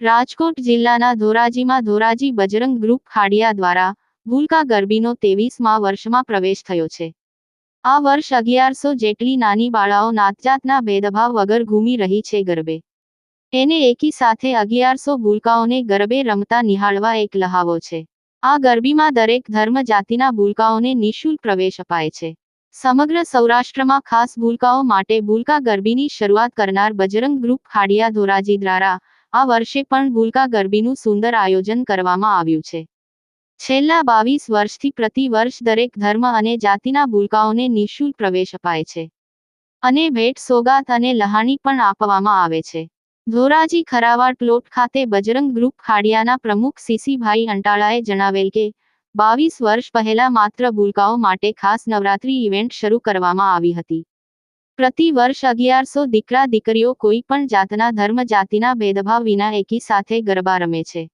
રાજકોટ જિલ્લાના ધોરાજીમાં ધોરાજી બજરંગ ગ્રુપ ખાડિયા દ્વારા ભૂલકા ગરબીનો તેવીસમાં વર્ષમાં પ્રવેશ થયો છે. આ વર્ષ અગિયારસો જેટલી નાની બાળાઓ નાતજાતના ભેદભાવ વગર ઘૂમી રહી છે ગરબે. એને એકી સાથે અગિયારસો ભૂલકાઓને ગરબે રમતા નિહાળવા એક લહાવો છે. આ ગરબીમાં દરેક ધર્મ જાતિના ભૂલકાઓને નિઃશુલ્ક પ્રવેશ અપાય છે. સમગ્ર સૌરાષ્ટ્રમાં ખાસ ભૂલકાઓ માટે ભૂલકા ગરબીની શરૂઆત કરનાર બજરંગ ગ્રુપ ખાડિયા ધોરાજી દ્વારા આ વર્ષે પણ ભૂલકા ગરબીનું સુંદર આયોજન કરવામાં આવ્યું છે. છેલ્લા બાવીસ વર્ષથી પ્રતિ વર્ષ દરેક ધર્મ અને જાતિના ભૂલકાઓને નિઃશુલ્ક પ્રવેશ અપાય છે. અને ભેટ સોગાત અને લહાણી પણ આપવામાં આવે છે. ધોરાજી ખરાવાડ પ્લોટ ખાતે બજરંગ ગ્રુપ ખાડિયાના પ્રમુખ સીસીભાઈ અંટાળાએ જણાવેલ કે, બાવીસ વર્ષ પહેલા માત્ર ભૂલકાઓ માટે ખાસ નવરાત્રી ઇવેન્ટ શરૂ કરવામાં આવી હતી. પ્રતિ વર્ષ અગિયારસો દીકરા દીકરીઓ કોઈ પણ જાતના ધર્મ, જાતિના ભેદભાવ વિના એકી સાથે ગરબા રમે છે.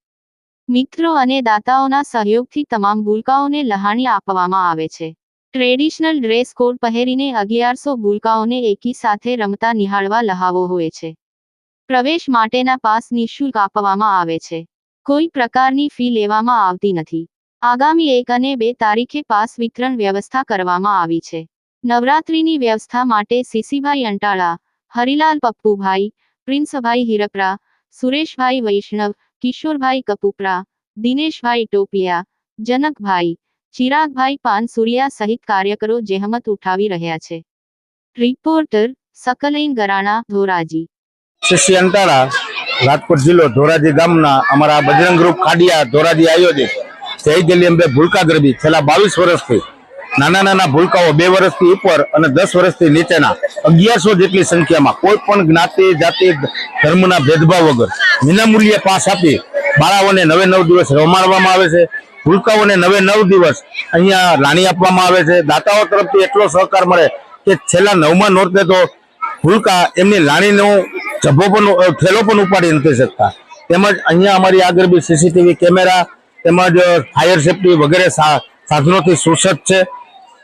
મિત્રો અને દાતાઓના સહયોગથી તમામ ભૂલકાઓને લહાણી આપવામાં આવે છે. ટ્રેડિશનલ ડ્રેસ કોડ પહેરીને અગિયારસો ભૂલકાઓને એકી સાથે રમતા નિહાળવા લહાવો હોય છે. પ્રવેશ માટેના પાસ નિઃશુલ્ક આપવામાં આવે છે. કોઈ પ્રકારની ફી લેવામાં આવતી નથી. આગામી એક અને બે તારીખે પાસ વિતરણ વ્યવસ્થા કરવામાં આવી છે. નવરાત્રીની વ્યવસ્થા માટે સીસીભાઈ અંટાળા, હરિલાલ પપ્પુભાઈ, પ્રિન્સભાઈ હિરપરા સુરેશભાઈ વૈષ્ણવ, કિશોરભાઈ કપૂપરા, દિનેશભાઈ ટોપિયા, જનકભાઈ, ચિરાગભાઈ પાનસુરિયા સહિત કાર્યકરો જહેમત ઉઠાવી રહ્યા છે. રિપોર્ટર સકલૈન ગરાણા ધોરાજી શિષ્ય અંતારા, રાજકોટ જિલ્લો ધોરાજી ગામના અમારા બજરંગ ગ્રુપ ખાડિયા ધોરાજી આયોજિત. જય ગેલી અંબે ભૂલકા ગરબી. છેલ્લા બાવીસ વર્ષથી, નાના નાના ભૂલકાઓ બે વર્ષથી ઉપર અને દસ વર્ષથી નીચેના, અગિયારસો જેટલી સંખ્યામાં કોઈ પણ જ્ઞાતિ, જાતિ, ધર્મના ભેદભાવ વગર વિનામૂલ્યે પાસ આપી બાળાઓને નવે નવ દિવસ રમાડવામાં આવે છે. ભૂલકાઓને નવે નવ દિવસ અહીંયા લાણી આપવામાં આવે છે. દાતાઓ તરફથી એટલો સહકાર મળે કે છેલ્લા નવમાં નોરતે તો ભૂલકા એમની લાણીનો જબ્બો પણ થેલો પણ ઉપાડી નથી શકતા. તેમજ અહીંયા અમારી આગળ બી સીસીટીવી કેમેરા, તેમજ ફાયર સેફટી વગેરે સાધનોથી સુસજ્જ છે.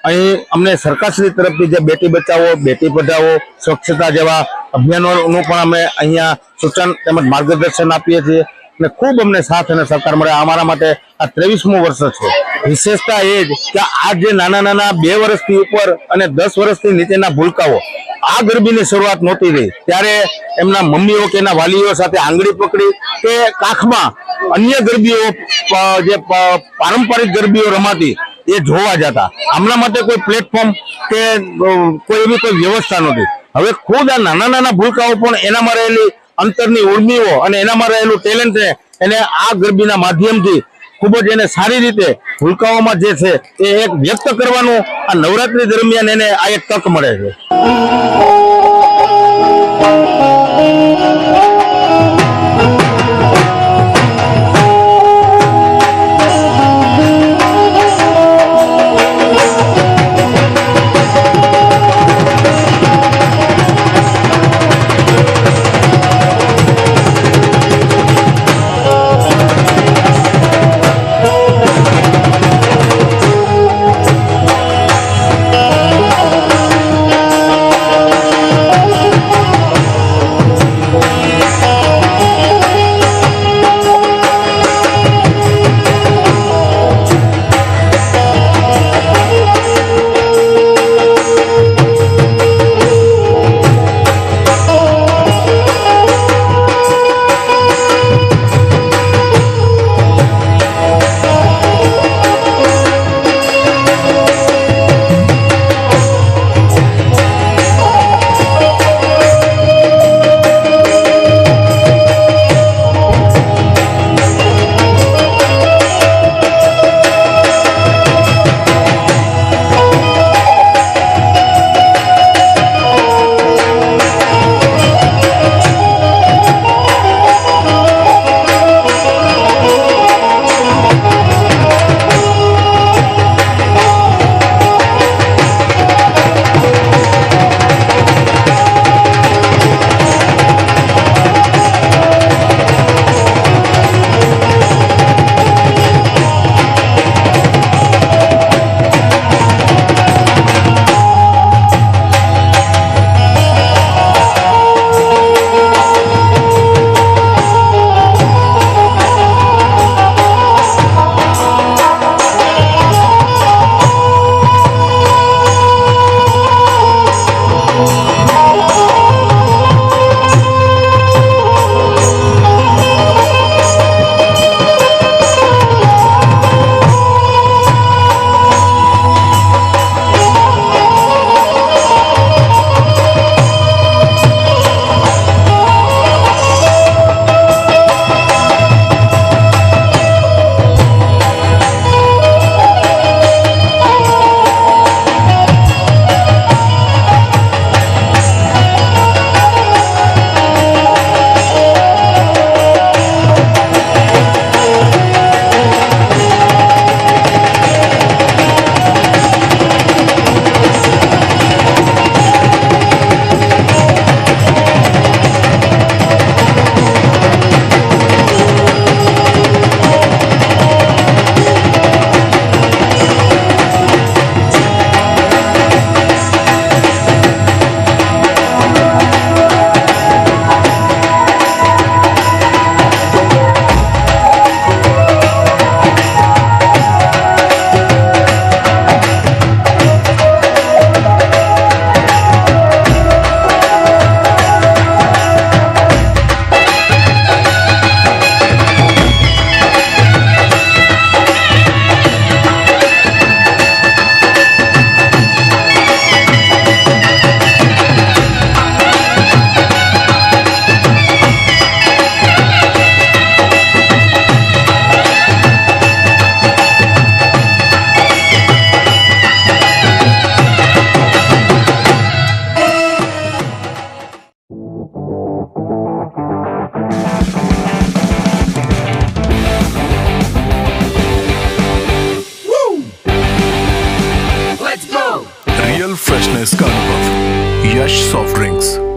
અહીં અમને સરકારશ્રી તરફથી જે બેટી બચાવો, બેટી પઢાવો, સ્વચ્છતા જેવા અભિયાનોનું પણ અમે અહીંયા સૂચન તેમજ માર્ગદર્શન આપીએ છીએ અને ખૂબ અમને સાથ અને સહકાર મળે. અમારા માટે આ ત્રેવીસમું વર્ષ છે. વિશેષતા એ જ કે આ જે નાના નાના બે વર્ષથી ઉપર અને દસ વર્ષથી નીચેના ભૂલકાઓ આ ગરબીની શરૂઆત નહોતી રહી ત્યારે એમના મમ્મીઓ કે એના વાલીઓ સાથે આંગળી પકડી કે કાખમાં અન્ય ગરબીઓ જે પારંપરિક ગરબીઓ રમાતી, એ જોવા જતા. આમના માટે કોઈ પ્લેટફોર્મ કે કોઈ એવી કોઈ વ્યવસ્થા નહોતી. હવે ખુદ આ નાના નાના ભૂલકાઓ પણ એનામાં રહેલી અંતરની ઉર્મીઓ અને એનામાં રહેલું ટેલેન્ટ એને આ ગરબીના માધ્યમથી ખૂબ જ એને સારી રીતે ભૂલકાઓમાં જે છે એ એક વ્યક્ત કરવાનું આ નવરાત્રી દરમિયાન એને આ એક તક મળે છે. soft drinks.